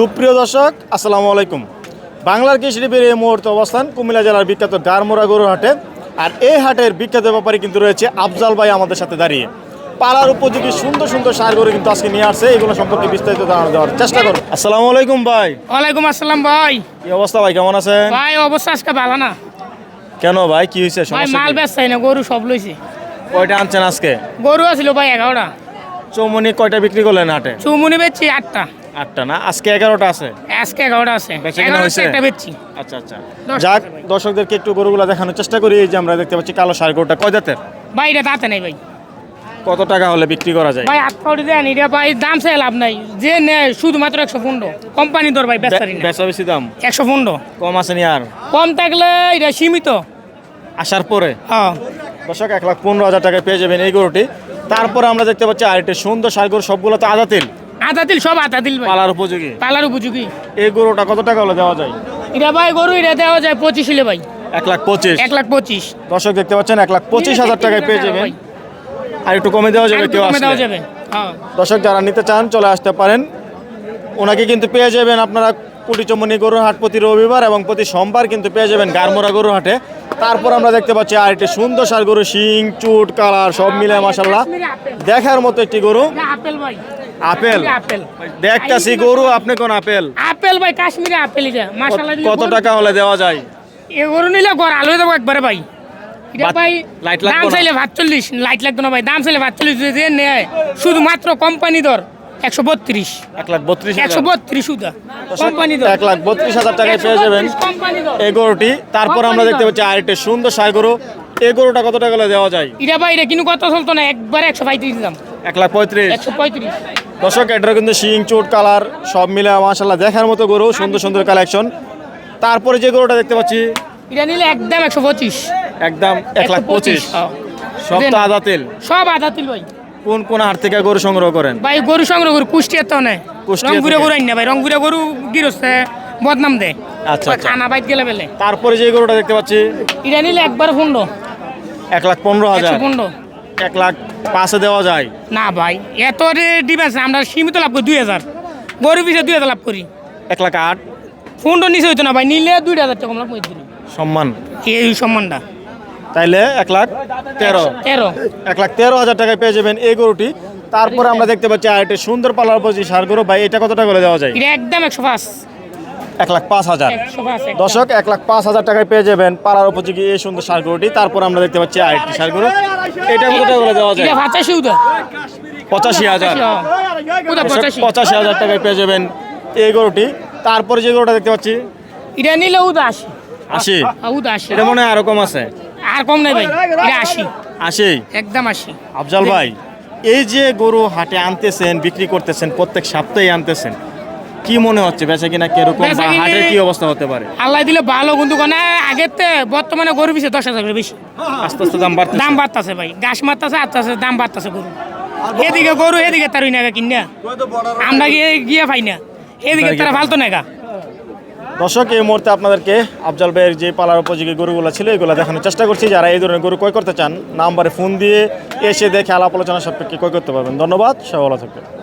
সুপ্রিয় দর্শক আসসালামু আলাইকুম। বাংলার কৃষির এই মুহূর্তে অবস্থান কুমিল্লা জেলার বিখ্যাত গারমোড়া গরুর হাটে। আর এই হাটের বিখ্যাত ব্যাপারে কিন্তু রয়েছে আফজাল ভাই আমাদের সাথে দাঁড়িয়ে। পালার উপযোগী সুন্দর সুন্দর সার গরু কিন্তু আজকে নিয়ে আসছে এগুলো সম্পর্কে বিস্তারিত ধারণা দেওয়ার চেষ্টা করো আসসালামু আলাইকুম ভাই। ওয়ালাইকুম আসসালাম ভাই। কি অবস্থা ভাই কেমন আছেন? ভাই অবস্থা আজকে ভালো না। কেন ভাই কি হয়েছে? ভাই মাল? বেচছাই না গরু সব লইছে। কয়টা আনছেন আজকে? গরু আছিল ভাই এগারোটা। চৌমনি কয়টা বিক্রি করলেন হাটে? চৌমুনি বেচছি আটটা। আটটা না? আজকে এগারোটা আছে। আজকে এগারোটা আছে? একটা বেচছি। আচ্ছা আচ্ছা। যাক দর্শকদেরকে একটু গরুগুলো দেখানোর চেষ্টা করি। এই যে আমরা দেখতে পাচ্ছি কালো সার গরুটা। কয় জাতের? ভাই এটা তাতে নাই ভাই। কত টাকা হলে বিক্রি করা যায়? ভাই আট পাউডি দেন এটা ভাই দাম চাই লাভ নাই। যে নেয় শুধুমাত্র একশো পনেরো কোম্পানি দর ভাই বেচারি না বেচা বেশি দাম? একশো পনেরো কম আছে নি আর? কম থাকলে এটা সীমিত। আসার পরে? হ্যাঁ। দর্শক এক লাখ পনেরো হাজার টাকায় পেয়ে যাবেন এই গরুটি। তারপরে আমরা দেখতে পাচ্ছি আরেকটি সুন্দর সার গরু সবগুলো তো আদা তেল আধা দিল সব আধা দিল ভাই। পালার উপযোগী। পালার উপযোগী। এই গরুটা কত টাকা হলে দেওয়া যায়? এটা ভাই গরু এটা দেওয়া যায় পঁচিশ হলে ভাই। এক লাখ পঁচিশ। এক লাখ পঁচিশ। দর্শক দেখতে পাচ্ছেন এক লাখ পঁচিশ হাজার টাকায় পেয়ে যাবেন। ভাই। আর একটু কমে দেওয়া যাবে কেউ কমে দেওয়া যাবে হ্যাঁ। দর্শক যারা নিতে চান চলে আসতে পারেন। ওনাকে কিন্তু পেয়ে যাবেন আপনারা কুটিচমনি গরুর হাট প্রতি রবিবার এবং প্রতি সোমবার কিন্তু পেয়ে যাবেন গারমোড়া গরুর হাটে। তারপর আমরা দেখতে পাচ্ছি আর একটি সুন্দর সার গরু শিং চুট কালার সব মিলে মাসাল্লাহ দেখার মতো একটি গরু। আপেল? আপেল। দেখতাছি গরু আপনি কোন আপেল? আপেল ভাই কাশ্মীরি আপেল এটা মাশাআল্লাহ কত- টাকা হলে দেওয়া যায়? এ গরু নিলে গড় আলো দেবো একবারে ভাই। এটা ভাই লাইট দাম না? চাইলে ভাতচল্লিশ লাইট লাগতো না ভাই দাম চাইলে ভাতচল্লিশ যে নেয়। শুধুমাত্র কোম্পানি দর একশো বত্রিশ। এক লাখ বত্রিশ একশো বত্রিশ সুদা কোম্পানি দর। এক লাখ বত্রিশ হাজার টাকায় পেয়ে যাবেন এই গরুটি। তারপর আমরা দেখতে পাচ্ছি সুন্দর সার গরু। এই গরুটা কত টাকা হলে দেওয়া যায়? এটা ভাই এটা কিন্তু কত চলতো না একবারে একশো পঁয়ত্রিশ দাম এক লাখ পঁয়ত্রিশ। একশো পঁয়ত্রিশ। দর্শক এটা কিন্তু শিং চুট কালার সব মিলে মাসাল্লাহ দেখার মতো গরু সুন্দর সুন্দর কালেকশন তারপরে যে গরুটা দেখতে পাচ্ছি এটা নিলে একদম একশো পঁচিশ। একদম এক লাখ পঁচিশ সব তো আদা তেল। সব আধা তিল ভাই। কোন কোন হাট থেকে গরু সংগ্রহ করেন? ভাই গরু সংগ্রহ গরু কুষ্টিয়ার তো নেই। কুষ্টিয়া রংপুরে? গরু আইন না ভাই রংপুরে গরু গিরস্তে বদনাম দেয়। আচ্ছা, আচ্ছা। খানা বাইত গেলে বেলে। তারপরে যে গরুটা দেখতে পাচ্ছি এটা নিলে একবার ফুন্ডো এক লাখ পনেরো হাজার। ফুন্ডো এক লাখ পাঁচে দেওয়া যায়। না ভাই এত ডিফেন্স আমরা সীমিত লাভ করি দুই হাজার। গরু পিছিয়ে দুই হাজার লাভ করি। এক লাখ আট। ফুন্ডো নিচে হইতো না ভাই নিলে দুই হাজার টাকা লাভ করে দিল সম্মান। এই সম্মানটা? তাইলে এক লাখ তেরো। তেরো। এক লাখ তেরো হাজার টাকায় পেয়ে যাবেন এই গরুটি। তারপরে আমরা দেখতে পাচ্ছি আর একটি সুন্দর পালার উপযোগী সার গরু। ভাই এটা কত টাকা করে দেওয়া যায়? এটা একদম একশো পাঁচ। এক লাখ পাঁচ হাজার। একশো দর্শক এক লাখ পাঁচ হাজার টাকায় পেয়ে যাবেন পাড়ার উপযোগী এই সুন্দর সার গরুটি তারপর আমরা দেখতে পাচ্ছি আরেকটি সার গরু এটা কত টাকা করে দেওয়া যায়? পঁচাশি হাজার। পঁচাশি। হাজার টাকায় পেয়ে যাবেন এই গরুটি। তারপরে যে গরুটা দেখতে পাচ্ছি এটা নিলে উদা আশি। আশি। এটা মনে হয় আরও কম আছে। আর কম নাই ভাই এটা আশি। আশি? একদম আশি। আফজাল ভাই এই যে গরু হাটে আনতেছেন বিক্রি করতেছেন প্রত্যেক সপ্তাহে আনতেছেন কি মনে হচ্ছে? বেচা কিনা কীরকম বা বেচাকেনা- হাটের কি অবস্থা হতে পারে? আল্লাহ দিলে ভালো কিন্তু কোন আগের তে বর্তমানে গরু পিছিয়ে দশ হাজার করে বেশি। আস্তে আস্তে দাম বাড়তেছে। দাম বাড়তাছে ভাই গাছ মারতাছে আস্তে দাম বাড়তাছে গরু। এদিকে গরু এদিকে তার না কিনা আমরা গিয়ে গিয়ে পাই না। এদিকে তারা ফালতো না গা দর্শক এই মুহূর্তে আপনাদেরকে আফজাল ভাইয়ের যে পালার উপযোগী গরুগুলো ছিল এগুলো দেখানোর চেষ্টা করছি। যারা এই ধরনের গরু ক্রয় করতে চান নাম্বারে ফোন দিয়ে এসে দেখে আলাপ আলোচনা সাপেক্ষে ক্রয় করতে পারবেন। ধন্যবাদ সবাই ভালো থাকবেন।